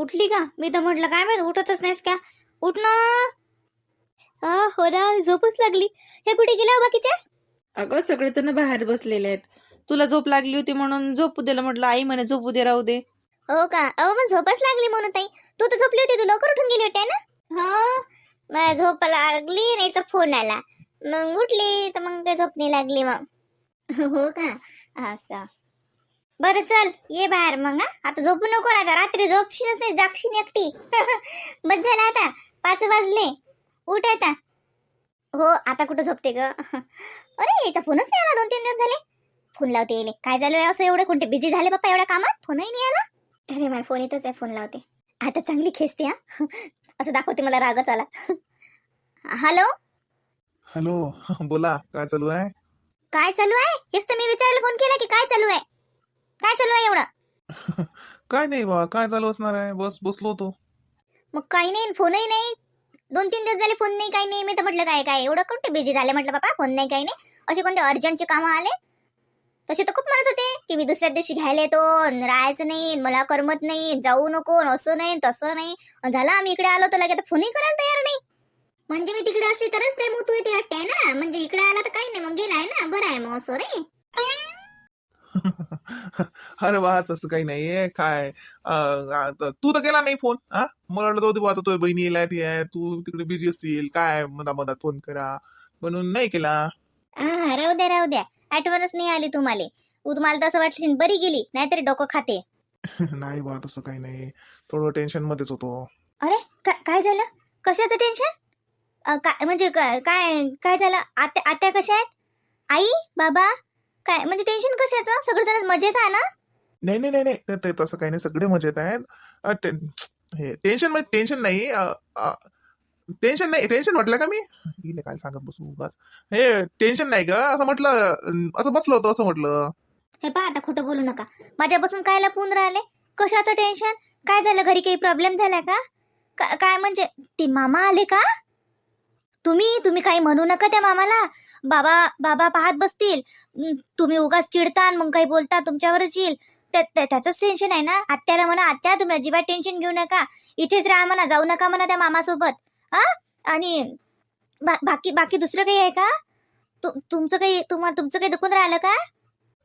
उठली का? मी तर म्हटलं काय माहीत उठतच नाहीस का? उठ ना हो ना झोपच लागली. हे कुठे गेल्या हो बाकीच्या? अगं सगळेजण बाहेर बसलेले आहेत. तुला झोप लागली होती म्हणून झोपू दिलं म्हटलं. आई म्हणे झोपू दे राहू दे. हो का? अहो मग झोपच लागली म्हणून ताई. तू तर झोपली होती तू लवकर उठून गेली होती ना? हो. मला झोप लागली नाही तर फोन आला. मग उठली तर मग ते झोप नाही लागली मग. हो का? असं. बरं चल ये बाहेर मग आता झोपू नको आता रात्री झोपशीलच नाही जागशील एकटी. बस झालं आता. पाच वाजले. उठ आता. हो आता कुठं झोपते ग? अरे याचा फोनच नाही आला. दोन तीन दिवस झाले. फोन लावते येले. काय झालं असं एवढे? कोणते बिझी झाले बाप्पा एवढ्या कामात? फोनही नाही आला. अरे मला फोन येतच आहे. फोन लावते. आता चांगली खेचते हा. असं दाखवते मला रागच आला. हॅलो? हॅलो बोला. काय चालू आहे? काय चालू आहे? हेच तर मी विचारायला फोन केला की काय चालू आहे? काय चालू आहे एवढं? काय नाही बा काय चालू असणार आहे? बस बसलो होतो. मग काही नाही फोनही नाही. दोन तीन दिवस झाले फोन नाही काही नाही. मी तर म्हटलं काय काय? एवढं कोणते बिझी झाले? म्हटलं बाबा फोन नाही काही नाही. असे कोणते अर्जंटचे कामं आले? तसे तर खूप म्हणत होते की मी दुसऱ्या दिवशी घ्यायला येतो. राहायचं नाही मला करमत नाही जाऊ नको असं नाही तसं नाही. झालं आम्ही इकडे आलो तर लगे आता फोनही करायला तयार नाही. म्हणजे मी तिकडे असली तरच प्रेम होतो येते वाटते ना? म्हणजे इकडे आला तर काही नाही मग गेलाय ना? बरं आहे मग असं रे अरे वा तसं काही नाहीये काय तू तर केला नाही फोन हा मला वाटलं होतं बुवा, आता तो बहिणी येला ती आहे तू तिकडे बिझी असतील काय मधा मधात फोन करा म्हणून नाही केला. हा राहू द्या राहू द्या आठवणच नाही आली तुम्हाला उ तुम्हाला तसं वाटलं बरी गेली नाहीतरी डोकं खाते नाही बा तसं काही नाही थोडं टेन्शन मध्येच होतो अरे काय झालं कशाचं टेन्शन काय म्हणजे काय काय काय झालं आत्या आत्या कशा आहेत आई बाबा काय? म्हणजे टेन्शन कशाचं? सगळेजण मजेत आहे ना? नाही नाही नाही नाही. ते- ते तसं काही नाही. सगळे मजेत आहेत. अं, हे टेन्शन म्हणजे टेन्शन नाही. अं, अं, टेन्शन नाही. टेन्शन म्हटलं का मी? गेले काय सांगत बसू उगाच. हे टेन्शन नाही का असं म्हटलं अं, असं बसलं होतं असं म्हटलं. हे पहा आता खोटं बोलू नका. माझ्यापासून काय लपून राहिले? कशाचं टेन्शन काय झालं? घरी काही प्रॉब्लेम झाला का? का- काय म्हणजे ते मामा आले का? तुम्ही तुम्ही काही म्हणू नका त्या मामाला. बाबा बाबा पाहत बसतील. तुम्ही उगाच चिडता मग काही बोलता तुमच्यावरच येईल. त्या- त्या- त्याचंच टेन्शन आहे ना? आत्याला म्हणा आत्या तुम्ही अजिबात टेन्शन घेऊ नका. इथेच राहा म्हणा जाऊ नका म्हणा त्या मामासोबत. हा? आणि बा- बाकी बाकी दुसरं काही आहे का? तु- तुमचं काही तुम्हाला तुमचं काही दुखून राहिलं का?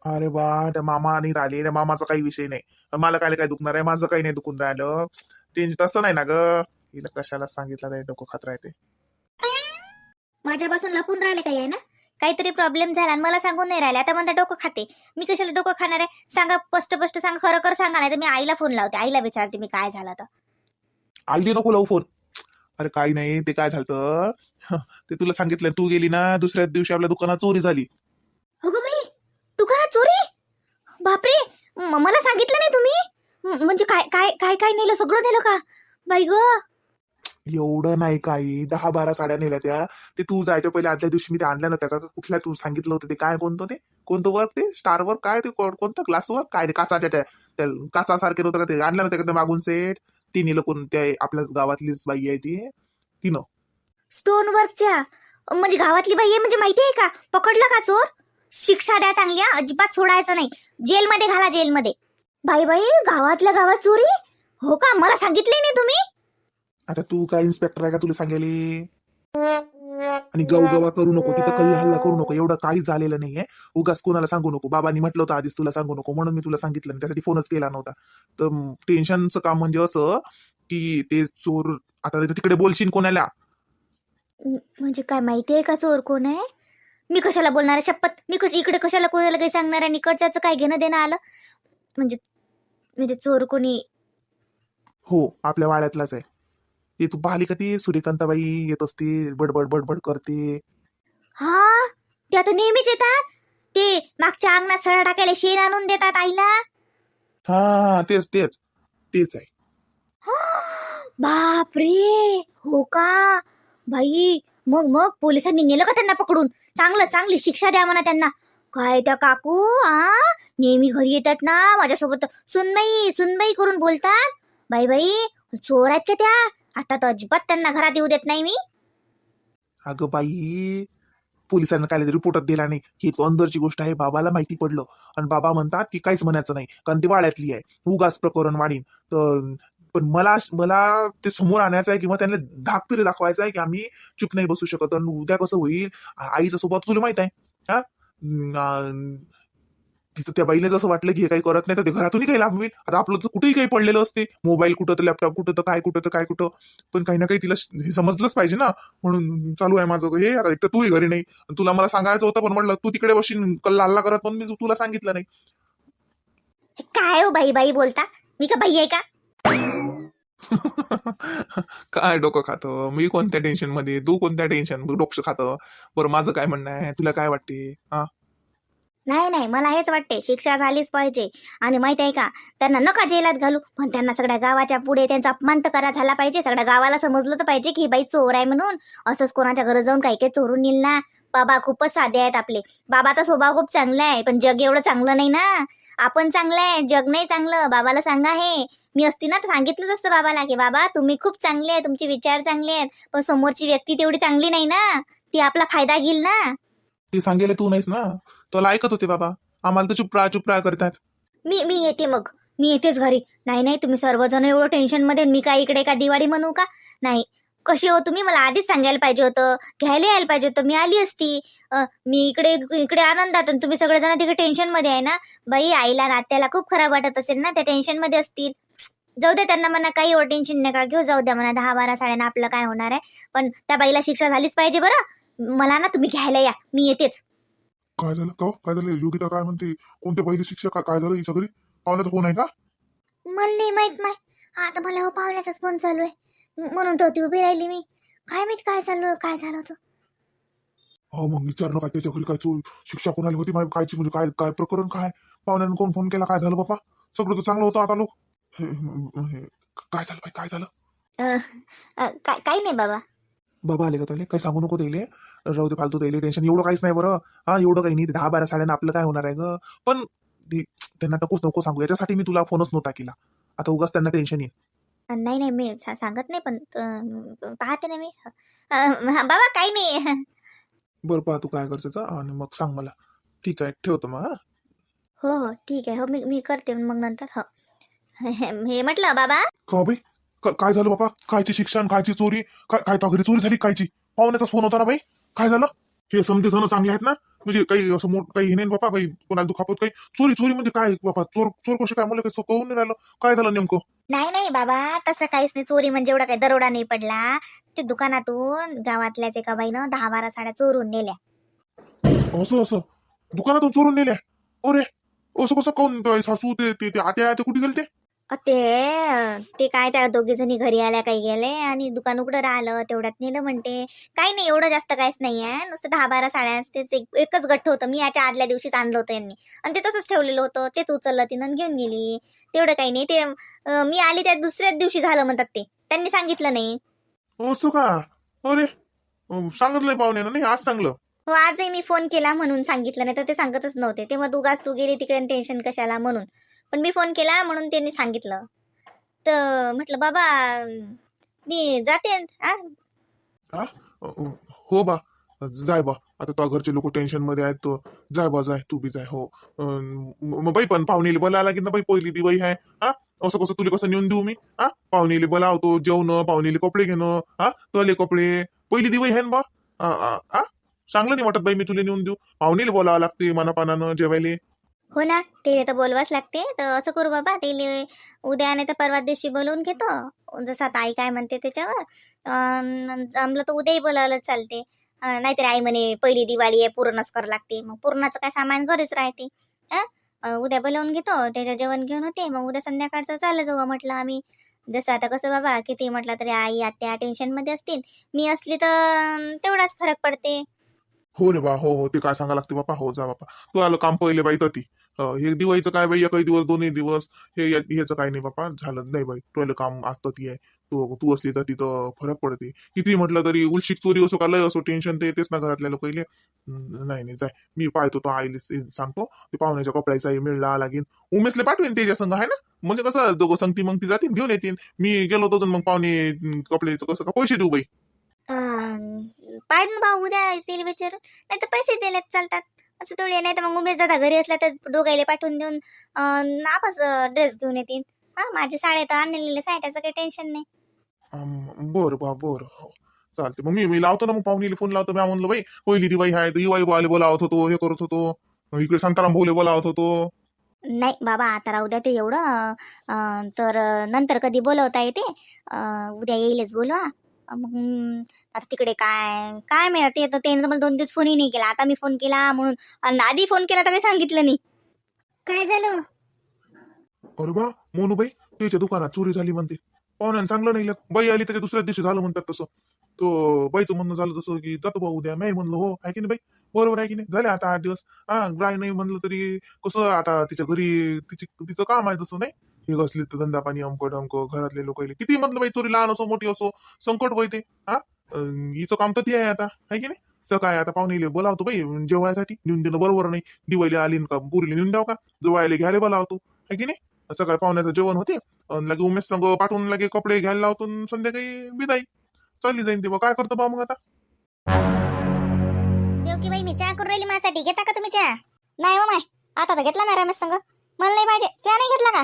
अरे बा त्या मामा नाही राहिले त्या मामाचा काही विषय नाही. मला काय काय दुखणार आहे? माझं काही नाही दुखून राहिलं. टेन्शन तसं नाही ना ग. हिला कशाला सांगितलं ते डोकं खात राहते. माझ्यापासून लपून राहिले काही आहे ना? काहीतरी प्रॉब्लेम झाला आणि मला सांगून नाही राहिले. आता म्हणता डोकं खाते. मी कशाला डोकं खाणार आहे? सांगा स्पष्ट स्पष्ट सांगा. खरं खरं सांगा नाही तर मी आईला फोन लावते. आईला विचारते मी काय झालं तर. आली नको लावू फोन अरे काही नाही ते काय झालं ते तुला सांगितलं तू गेली ना दुसऱ्या दिवशी आपल्या दुकानात चोरी झाली. हो गं बाई दुकानात चोरी? बापरे म- मला सांगितलं नाही तुम्ही? म- म्हणजे काय काय काय काय नेलं? सगळं नेलं का? बाई ग. एवढं नाही काही. दहा बारा साड्या नेल्या त्या. ते तू जायच्या पहिले आदल्या दिवशी मी ते आणल्या नव्हत्या का? कुठल्या तू सांगितलं होतं ते? काय कोणतं ते? कोणतं वर्क ते? स्टार वर्क काय ते? कोणतं ग्लास वर्क काय ते? काचाच्या त्या काचासारखे नव्हतं का ते? आणलं नव्हत्या का ते मागून सेट तिने नेलं कोण त्या आपल्याच गावातलीच बाई आहे ती. तिनं. स्टोन वर्कच्या म्हणजे गावातली बाई आहे म्हणजे माहिती आहे का? पकडला का चोर? शिक्षा द्या चांगल्या अजिबात सोडायचं नाही. जेलमध्ये घाला जेलमध्ये. बाई बाई गावातल्या गावात चोरी? हो का? मला सांगितले नाही तुम्ही? आता तू काय इन्स्पेक्टर आहे का तुला सांगेली? आणि गव गवा करू नको तिथं कल्ला हल्ला करू नको एवढं काहीच झालेलं नाहीये. उगाच कोणाला सांगू नको. बाबांनी म्हटलं होतं आधीच तुला सांगू नको म्हणून मी तुला सांगितलं त्यासाठी फोनच केला नव्हता. तर टेन्शनचं काम म्हणजे असं की ते चोर आता ते तिकडे बोलशील कोणाला? म्हणजे काय माहिती आहे का चोर कोण आहे? मी कशाला बोलणार आहे? शपथ मी कश इकडे कशाला कोणाला काही सांगणार आहे? निकडच्याचं काय घेणं देणं आलं? म्हणजे म्हणजे चोर कोणी? हो आपल्या वाड्यातलाच आहे. ते तू पाहिली का ती? सूर्यकांताबाई येत असते बडबड बडबड करते. हा? ते आता नेहमीच येतात. ते मागच्या अंगणात सडा टाकायला शेण आणून देतात आईला. हा तेच तेच. तेच आहे. बापरे! हो का? बाई मग मग पोलिसांनी नेलं का त्यांना पकडून? चांगलं चांगली शिक्षा द्या म्हणा त्यांना. काय त्या काकू आ नेहमी घरी येतात ना माझ्यासोबत. सुनबाई सुनबाई करून बोलतात. बाई बाई चोर आहेत का त्या? आता तर अजिबात त्यांना घरात येऊ देत नाही मी. अगं बाई पोलिसांना काय रिपोर्टात दिला नाही. ही तो अंदरची गोष्ट आहे बाबाला माहिती पडलं. आणि बाबा म्हणतात की काहीच म्हणायचं नाही कारण ती वाड्यातली आहे. उगाच प्रकरण वाढीन. तर पण मला मला ते समोर आणायचं आहे किंवा त्यांना धाक तरी दाखवायचा आहे की आम्ही चुप नाही बसू शकत. आणि उद्या कसं होईल? आईच्या आईचा तुला माहीत आहे. हा? तिथं त्या बाईला जसं वाटलं की हे काही करत नाही तर ते घरातूनही काही लाभ होईल आता आपलं तर कुठेही काही पडलेलं असते. मोबाईल कुठं तर लॅपटॉप कुठं तर काय कुठं तर काय कुठं. पण काही ना काही तिला हे समजलंच पाहिजे ना. म्हणून चालू आहे माझं हे. आता एक तर तूही घरी नाही. तुला मला सांगायचं होतं पण म्हटलं तू तिकडे बशीन. कल्ला हल्ला करत पण मी तुला सांगितलं नाही. काय हो बाई बाई बोलता? मी का बाई आहे का? काय डोकं खातं? मी कोणत्या टेन्शनमध्ये? तू कोणत्या टेन्शन डोकं खातं? बरं माझं काय म्हणणं आहे? तुला काय वाटते? हा? नाही नाही मला हेच वाटते शिक्षा झालीच पाहिजे. आणि माहीत आहे का त्यांना नका जेलात घालू पण त्यांना सगळ्या गावाच्या पुढे त्यांचा अपमान तर करा झाला पाहिजे. सगळ्या गावाला समजलं तर पाहिजे की ही बाई चोर आहे म्हणून. असंच कोणाच्या घरी जाऊन काही काही चोरून नेईल ना. बाबा खूपच साधे आहेत आपले. बाबाचा स्वभाव खूप चांगला आहे पण जग एवढं चांगलं नाही ना. आपण चांगलं आहे जग नाही चांगलं. बाबाला सांगा हे. मी असती ना सांगितलंच असतं बाबाला की बाबा तुम्ही खूप चांगले आहे तुमचे विचार चांगले आहेत पण समोरची व्यक्ती तेवढी चांगली नाही ना. ती आपला फायदा घेईल ना. ती सांगेल तू नाहीस ना. तुला ऐकत होते बाबा. आम्हाला तर चुपरा चुपरा करतात मी मी येते मग. मी येतेच घरी. नाही नाही तुम्ही सर्वजण एवढं टेन्शनमध्ये मी काय इकडे का दिवाळी म्हणू का? नाही. कशी हो तुम्ही? मला आधीच सांगायला पाहिजे होतं. घ्यायला यायला पाहिजे होतं. मी आली असती. मी इकडे इकडे आनंदात आणि तुम्ही सगळेजण तिकडे टेन्शनमध्ये आहे ना? बाई आईला नात्याला खूप खराब वाटत असेल ना? त्या टेन्शनमध्ये असतील. जाऊ द्या त्यांना म्हणा काही एवढं टेन्शन नका घेऊ. जाऊ द्या म्हणा दहा बारा साड्यांना आपलं काय होणार आहे? पण त्या बाईला शिक्षा झालीच पाहिजे बरं. मला ना तुम्ही घ्यायला या. मी येतेच. काय झालं? का काय झालं? योगिता काय म्हणते? कोणत्या पहिली शिक्षक? काय झालं हिच्या घरी पाहुण्याचा फोन आहे का? मला नाही माहीत माय. आता मला हो पाहुण्याचाच फोन चालू आहे. म्हणून तर ती उभी राहिली मी. काय माहीत काय चालू काय झालं होतं? हो मग विचारलं काय त्याच्या घरी काय चोर शिक्षा कोणाला होती माहिती कायची म्हणजे काय काय प्रकरण काय? पाहुण्यानं कोण फोन केला? काय झालं बाबा सगळं तर चांगलं होतं आता लोक. हे- हे- काय झालं बाई? काय झालं? अं, अं, काय काही नाही बाबा. बाबा आले का त्याला? काही सांगू नको त्याले. राहू दे फालतू त्याले टेन्शन एवढं काहीच नाही बरं. हा एवढं काही नाही. दहा बारा साड्यानं आपलं काय होणार आहे ग? पण त्यांना नकोच नको सांगू. याच्यासाठी मी तुला फोनच नव्हता केला. आता उगाच त्यांना टेन्शन येईल. नाही नाही मी सांगत नाही पण पाहते ना मी. बाबा काही नाही. बरं पहा तू काय करते आणि मग सांग मला. ठीक आहे ठेवतो मग हा? हो ठीक आहे. हो मी मी करते मग नंतर. हो. हे म्हटलं बाबा? का बाई? काय झालं बाबा? कायची शिक्षण कायची चोरी? काय काय तो घरी चोरी झाली कायची? पाहुण्याचाच फोन होता ना बाई. काय झालं? हे समजे जण चांगले आहेत ना? म्हणजे काही असं मोठ काही हे नाही बाबा काही कोणाला दुखापत काही चोरी चोरी म्हणजे काय? बाबा चोर चोर कसे काय? मला काही कळून नाही राहिलं. काय झालं नेमकं? नाही नाही बाबा तसं काहीच नाही. चोरी म्हणजे एवढा काही दरोडा नाही पडला. ते दुकानातून गावातल्याच एका बाईनं दहा बारा साड्या चोरून नेल्या. असं असं. दुकानातून चोरून नेल्या? अरे! असं कसं काऊन सासू ते ते ते आत्या ते कुठे गेले ते? ते ते काय त्या दोघी जणी घरी आल्या काही गेले आणि दुकान उघडं राहिलं तेवढ्यात नेलं म्हणते. काही नाही एवढं जास्त काहीच नाही आहे नुसतं दहा बारा साड्या तेच एक- एकच गठ्ठ होतं. मी याच्या आदल्या दिवशीच आणलं होतं यांनी. आणि ते तसंच ठेवलेलं होतं. तेच उचललं तिनं घेऊन गेली. तेवढं काही नाही. ते मी आली त्या दुसऱ्याच दिवशी झालं म्हणतात ते. त्यांनी सांगितलं नाही. असं का अरे अं, सांगितलंय पाहुण्यानं नाही आज सांगलं. हो आजही मी फोन केला म्हणून सांगितलं नाही तर ते सांगतच नव्हते. तेव्हा दुगाच तू गेली तिकडे टेन्शन कशाला म्हणून. पण मी फोन केला म्हणून त्यांनी सांगितलं. तर म्हटलं बाबा मी जाते. अ, अ, हो बा. जाय बा. आता तो घरचे लोक टेन्शनमध्ये आहेत तो जाय बा जाय. तू बी जाय. हो. म- बाई पण पाहुणेले बोलायला की ना बाई पहिली दिवाळी आहे हा असं कसं तुला कसं नेऊन देऊ मी? हा पाहुणेली बोलावतो जेवण पाहुणेले कपडे घेणं. हा तले कपडे. पहिली दिवाळी आहे ना बा. आ, आ, आ? चांगलं नाही वाटत बाई मी तुला नेऊन देऊ. पाहुणेली बोलावं लागते मनापानानं जेवायले. हो ना ते तर बोलवाच लागते. तर असं करू बाबा ते उद्या नाही तर परवा दिवशी बोलवून घेतो. जसं आता आई काय म्हणते त्याच्यावर जमलं तर उद्याही बोलावलं चालते. नाहीतर आई म्हणे पहिली दिवाळी आहे पूर्णच करावं लागते. मग पूर्णाचं काय सामान घरीच राहते. उद्या बोलावून घेतो. त्याच्या जेवण घेऊन होते. मग उद्या संध्याकाळचं चाललं जाऊ म्हटलं आम्ही. जसं आता कसं बाबा किती म्हटलं तरी आई आत्या टेन्शनमध्ये असतील. मी असली तर तेवढाच फरक पडते. हो रे बा हो हो. ते काय सांगा लागते बापा? हो जा बापा. तू आलं काम पहिले बाई तर ती. हे दिवाळीचं काय बाई? एकही दिवस दोन्ही दिवस. हे ह्याचं काय नाही बापा झालं नाही बाई. तुला काम आता ती आहे. तू तू असली तर तिथं फरक पडते. किती म्हटलं तरी उलशी चोरी असो का लय असो टेन्शन ते येतेच ना घरातल्या लोक. नाही नाही जाय. मी पाहतो तो आईले सांगतो. ते पाहुण्याच्या कपड्याचा मिळला लागेल उमेशले पाठवेन त्याच्या संघ आहे ना? म्हणजे कसं दोघं संगती मग ती जातील घेऊन येतील मी गेलो होतो मग पाहुणे कपड्याचं कसं का पैसे देऊ बाई? पाहिजे ना भाऊ उद्या येतील विचारून नाही तर पैसे दिलेत चालतात. असं थोडी नाही तर मग उमेश दादा घरी असला तर दोघायला पाठवून देऊन अं, नापास ड्रेस घेऊन येतील. हा माझे साडे तर आणलेलेच आहे त्याचं काही टेन्शन नाही. बरं बा बरं हो. चालते मग मी मी लावतो ना मग पाहुणीला फोन लावतो. मी म्हणलं बाई पहिली दिवाळी आहे दिवाळी बाले बोलावत होतो हे करत होतो. इकडे शांताराम भाऊले बोलावत होतो. नाही बाबा आता राहू द्या ते एवढं. तर नंतर कधी बोलवता येते? उद्या येईलच बोलवा. मग आता तिकडे काय काय मिळते तर त्याने तर मला दोन दिवस फोनही नाही केला. आता मी फोन केला म्हणून आणि आधी फोन केला तर काही सांगितलं नाही. काय झालं? अरे बा मोनूबाई त्याच्या दुकानात चोरी झाली म्हणते. पाहुण्यानं सांगलं नाही लग- बाई आली त्याच्या दुसऱ्याच दिवशी झालं म्हणतात तसं. तो बाईचं म्हणणं झालं जसं की जातो बा उद्या नाही म्हणलं हो आहे की नाही बाई? बरोबर आहे की नाही. झाले आता आठ दिवस. हा राय नाही म्हणलं तरी कसं आता तिच्या घरी तिची तिचं काम आहे जसं नाही? हे घसली तर धंदा पाणी अमकट अमक घरातले लोक किती म्हटलं बाई चोरी लहान असो मोठी असो संकट होते हा? हिचं काम तर ती आहे आता आहे की नाही? सकाळी आता पाहुणेले बोलावतो बाई जेवायसाठी. नेऊन देणं बरोबर नाही. दिवाळी आली का पुरीला नेऊन द्याव का? जवायला घ्यायला बोलावतो आहे की नाही? सकाळी पाहुण्याचं जेवण होते अन लगे उमेश संघ पाठवून लगे कपडे घ्यायला लावतो संध्याकाळी विदाई. चालली जाईन तेव्हा. काय करतो बा मग आता? की बाई मी चहा करून राहिली माझ्यासाठी. घेता का तुम्ही चहा? नाही हो माय. आता तर घेतला ना रमेश संघ मला नाही पाहिजे. चहा नाही घेतला का?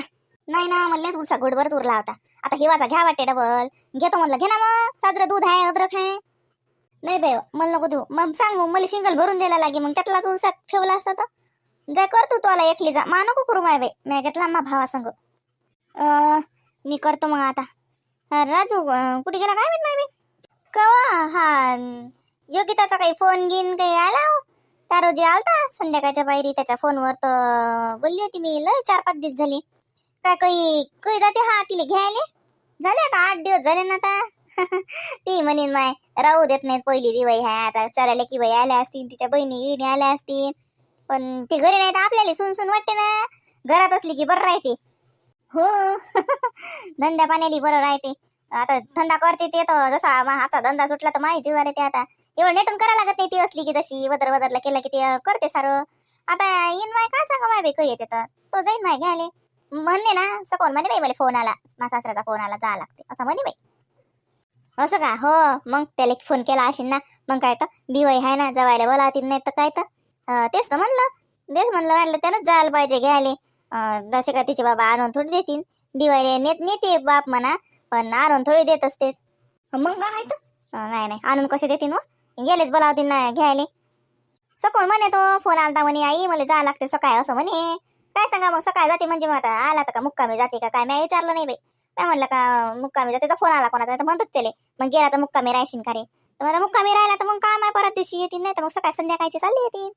नाही ना मला लयच उलसा गोडभरच उरला होता. आता हिवाचा घ्या वाटते डबल घेतो म्हणलं घे ना मग. साजरं दूध आहे अद्रक आहे. नाही बाई मला नको देऊ. मग सांग मग मला शिंगल भरून द्यायला लागे मग त्यातलाच उलसा ठेवला असता तर. जा कर तू तुला एकली जा. मा नको करू माय बाई. मी घेतला मा भावा संग मी करतो मग आता. राजू कुठे गेला काय माहीत माय बाई? कवा? हा योगिताचा काही फोन घेईन काही आला हो. त्या रोजी आलता संध्याकाळच्या बाहेरी. त्याच्या फोनवर तर बोलली होती मी. लय चार पाच दिवस झाली. काय काही काही जाते हा तिला घ्यायले? झाले आता आठ दिवस झाले ना आता. ती म्हणेन माय राहू देत नाही पहिली दिवाळी हाय आता चरायला की बाई आल्या असतील तिच्या बहिणी गिणी आल्या असतील. पण ते घरी नाही तर आपल्याला सुन सुन वाटते ना. घरात असली की बरं राहते. हो. धंद्या पाण्याली बरं राहते. आता धंदा करते ते तर जसा हाचा धंदा सुटला तर माझी जीवार येते आता. एवढं नेटून करायला लागत नाही ती असली की तशी वदर वदरला केलं की ते करते सारं. आता येईन माय काय सांगा माय बाई काही येते तर. तो जाईन माय घ्यायला. म्हणे ना सकोन म्हणे बाई मला फोन आला. माझ्या सासऱ्याचा फोन आला जा लागते. असं म्हणे बाई. असं का? हो मग त्याला फोन केला असेल ना. मग काय तर? दिवाळी आहे ना जवायला बोलावतील नाही तर काय तर? तेच तर म्हणलं. तेच म्हणलं वाटलं त्यानंच जायला पाहिजे घ्यायले. जसे का तिचे बाबा आणून थोडी देतील. दिवाळी नेत नेते बाप म्हणा पण आणून थोडी देत असते. मग काय तर? नाही नाही. आणून कसे देतील मग? गेलेच बोलावतील ना घ्यायले. सकोन म्हणे तो फोन आलता म्हणे आई मला जावं लागते सकाळी असं म्हणे. काय सांगा मग? सकाळी जाते म्हणजे मग आता. आला तर का मुक्कामी जाते का काय? मी विचारलं नाही बाई. काय म्हणलं का मुक्कामी जाते तर फोन आला कोणाचा? तर म्हणतात त्याला. मग गेला तर मुक्कामी राहशील का रे? तर मला मुक्कामी राहिला तर मग काम आहे परत दिवशी येतील नाही तर मग सकाळी संध्याकाळची चालली येतील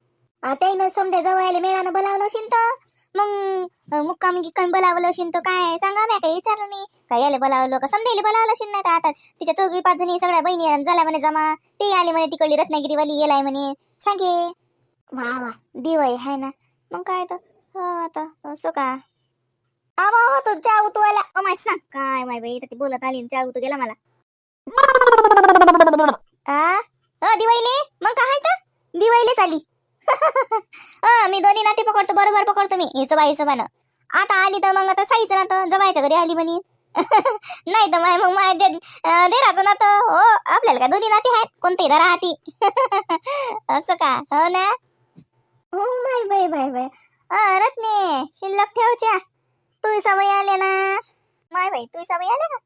आता समजा जवळ मेळानं बोलावलं असेल तर? मग मुक्काम गिक्काम बोलावलं असेल तर काय? सांगा मी काही विचारलं नाही. काय याले बोलावलं का? समजायला बोलावलं असेल नाही तर? आता तिच्या चौघी पाच जणी सगळ्या बहिणी झाल्या म्हणे जमा. ते आले म्हणे तिकडली रत्नागिरीवाली येलाय म्हणे. सांगे. वा वा. दिवाळी आहे ना. मग काय तर? हो आता असं का? आवा आवा तो चहा उतवायला. ओ माय सांग. काय माय बाई ती बोलत आली चहा उतू गेला मला. आ? अ दिवाळीले? मग काय तर? दिवाळीलेच आली. अ मी दोन्ही नाते पकडतो बरोबर पकडतो मी हिशोबा हिशोबानं. आता आली तर मग आता साईचं नातं जवायच्या घरी आली म्हणे. नाही तर माय मग माझ्या देराचं नातं. हो आपल्याला काय दोन्ही नाते आहेत? कोणते धरा हाती. असं का? हो ना? हो बाय बाय बाय बाय रत्ने शिल्लक ठेवच्या तू सवय आले ना? माय भाई तू सवय आले का?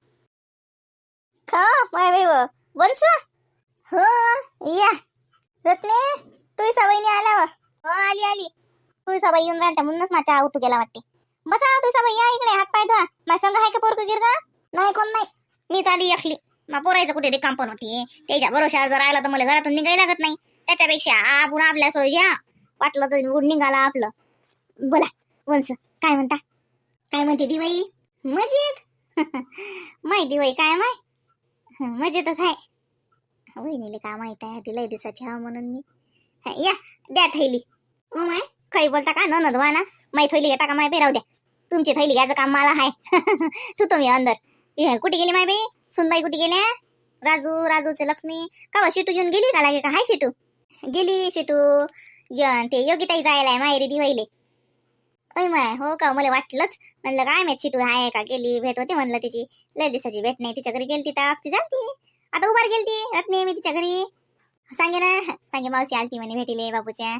खा माय भाई बोल वंश हो या. रत्ने तू सवयीने आला व. हो आली आली. तू सवय येऊन राहिल्या म्हणूनच माझ्या आवतू गेला वाटते. बसा तू सवय या इकडे हात पाय धुवा. माझ्या संघ आहे का पोरकं गिरगा? नाही कोण नाही. मी चाली एकली. मा पोरायचं कुठे ते काम पण होती. त्याच्या बरोबर जर आला तर मला घरातून निघायला लागत नाही. त्याच्यापेक्षा आपण आपल्या सोय घ्या. वाटलं तर उड निघाला आपलं. बोला वंश काय म्हणता? काय म्हणते दिवाई मजेत. माय दिवाई काय माय? मजेतच आहे वहिनीले काय माहीत आहे तिला दिसाची हा म्हणून मी. या द्या थैली. ओ माय काही बोलता का? ननद वा ना. माई थैली घेता का माय पेराव द्या. तुमची थैली घ्यायचं काम मला आहे ठेवतो मी अंदर. कुठे गेली माय बाई? सुनबाई कुठे गेल्या? राजू राजूचे लक्ष्मी. का बा, शिटू घेऊन गेली का लागे का? हाय शिटू. गेली शिटू. ते योगिताई जायला आहे मायरी दिवाईले होय माय हो का? मला वाटलंच. म्हणलं काय माहीत शिटू आहे का? गेली भेट होती म्हणलं तिची. लय दिवसाची भेट नाही तिच्या घरी गेलती तर ती झालती. आता उभार गेलती रत्नी मी तिच्या घरी. सांगे ना सांगे मावशी आलती म्हणे भेटीले बापूच्या.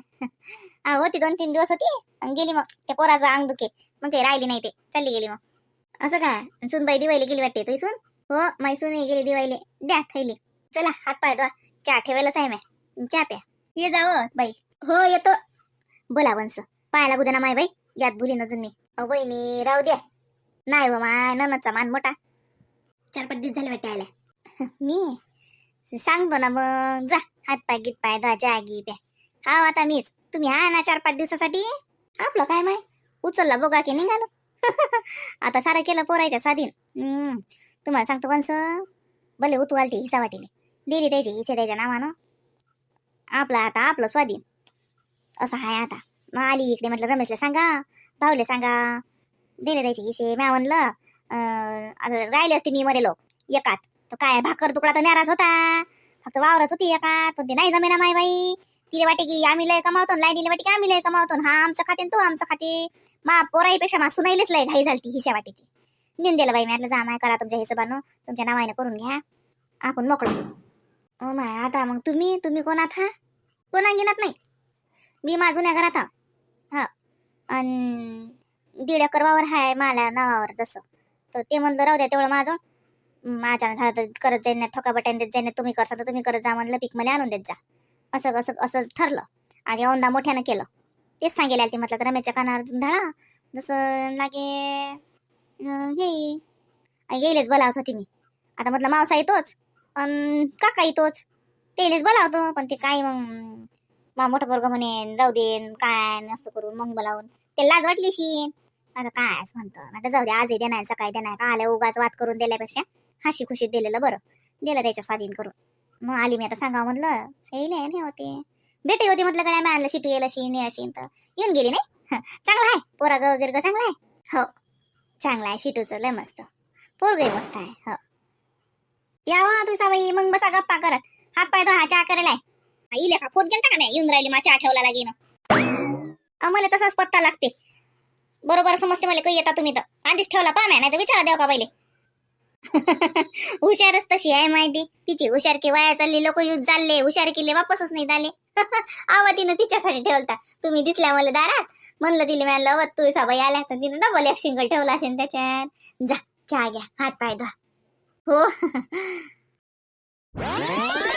हा, होती दोन तीन दिवस होती. गेली मग ते पोराचं अंग दुखे मग काही राहिली नाही ते. चालली गेली मग. असं का? सुनबाई दिवाळी गेली वाटते तुझी सून हो माई सून गेली दिवाळीले. द्या थैली. चला हात पाय दवा चहा ठेवायलाच आहे मॅ चहा प्या. ये जावं बाई. हो येतो. बोला वंस पायाला गुदना माय बाई. यात भुलीन अजून मी अ बहिणी राहू द्या. नाही व माय ननदचा मान मोठा. चार पाच दिवस झाले वाटते आल्या मी? सांगतो ना मग. जा हात पाय गीत पाय जा चहा गी प्या. हा आता मीच. तुम्ही हा ना चार पाच दिवसासाठी? आपलं काय माय? उचलला बघा की निघालो. आता सारं केलं पोरायच्या स्वाधीन. तुम्हाला सांगतो वंस भले उतवाल ती हिसा वाटीने दिली त्याची इच्छा द्यायच्या नावानं. आपलं आता आपलं स्वाधीन. असं आहे आता. मग आली इकडे म्हटलं रमेशला सांगा भाऊले सांगा. दिले त्याची इशे म्या म्हणलं आता राहिले असते मी मरेलो एकात. तर काय भाकर तुकडा तर न्याराच होता. फक्त वावरच होती एकात पण ते नाही जमेना माय बाई. तिला वाटे की आम्ही लय कमावतो लाई दिले वाटे की आम्ही लय कमावतो हा आमचं खाते तू आमचं खाते. मा पोराईपेक्षा मा सुनाईलेच लय घाई झालती हिशा वाटेची. देऊन बाई म्हटलं जा माय करा तुमच्या हिशोबानं. तुमच्या नावाने करून घ्या. आपण मोकळो. ओ माय आता मग तुम्ही तुम्ही कोण हा? कोणा गिनात नाही? मी माझून जुन्या घरात आणि दीड एकर वावर हाय मला नावावर जसं. तर ते म्हणलं राहू द्या तेवढं माझं. माझ्या झालं तर करत जाईन ठोकाबट्याने देत जाईन तुम्ही करता तर तुम्ही करत जा म्हणलं पीक मला आणून देत जा. असं असं असं ठरलं. आणि औंदा मोठ्यानं केलं. तेच सांगेल आली म्हटलं तर रमेशच्या कानावर धडा. जसं लागे येई. येईलच बोलावत होती मी. आता म्हटलं मावसा येतोच. पण काका येतोच. तेलेच बोलावतो. पण ते काय मग मा मोठं पोरग म्हणे जाऊ दे काय असं करून मग बोलावून. ते लाज वाटली शी आता काय असं म्हणतं. म्हटलं जाऊ दे आज देणार सकाळी देणार का आल्या उगाच वाद करून दिल्यापेक्षा हाशी खुशीत दिलेलं बरं. दिलं त्याच्या स्वाधीन करून. मग आली मी आता सांगावं म्हटलं हे नाही होते. भेटे होती म्हटलं काय मी आणलं शिटू येईल अशी नाही अशी तर. येऊन गेली नाही? हं, चांगला आहे. पोरा ग वगैरे चांगला आहे. हो चांगला आहे शिटूचं लय मस्त. पोरगही मस्त आहे हो. यावा तुझा बाई मग बसा गप्पा करत. हात पाय हा चहा करायला आहे. आई लेखा फोन केलता का नाही येऊन राहिली माझ्या आठवला ठेवला लागेन मला तसाच पत्ता लागते. बरोबर समजते मला काही येता तुम्ही तर. आधीच ठेवला पा नाही तर विचारा देव का पहिले. हुशारच तशी आहे माहिती. तिची हुशार की वाया चालली लोक युज चालले. हुशार केले वापसच नाही झाले. आवा तिनं तिच्यासाठी ठेवलता. तुम्ही दिसल्या मला दारात. म्हणलं तिला लवत तू सबाई आल्या तर तिनं डबल एक शिंगल ठेवला असेल त्याच्यात. जा चहा घ्या. हात पाय धुवा. हो.